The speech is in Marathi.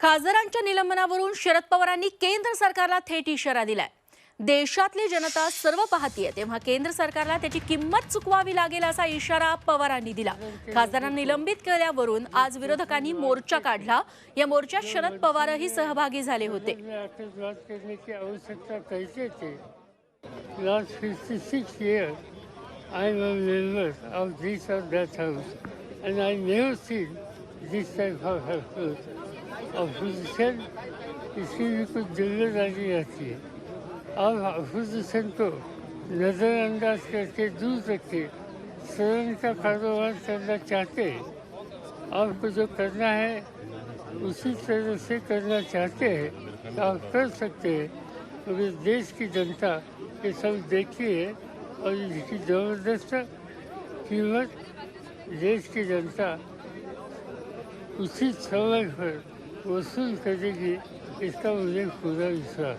खासदारांच्या निलंबनावरून शरद पवारांनी केंद्र सरकारला थेट इशारा दिलाय. देशातली जनता सर्व पाहतीये तेव्हा केंद्र सरकारला त्याची किंमत चुकवावी लागेल असा इशारा पवारांनी दिला. खासदारांना निलंबित केल्यावरून आज विरोधकांनी मोर्चा काढला. या मोर्चात शरद पवारही सहभागी झाले होते. आवश्यकता कैसे और इसकी भी कुछ जिम्मेदारी रहती है अब अपोजिशन को नज़रअंदाज करके दूर रखे सदन का कारोबार करना चाहते. हैं आपको जो करना है उसी तरह से करना चाहते हैं. तो आप कर सकते हैं. क्योंकि देश की जनता ये सब देखी है और इसकी ज़बरदस्त कीमत देश की जनता उसी समय पर وصلت به إسلام زين خدا إسلام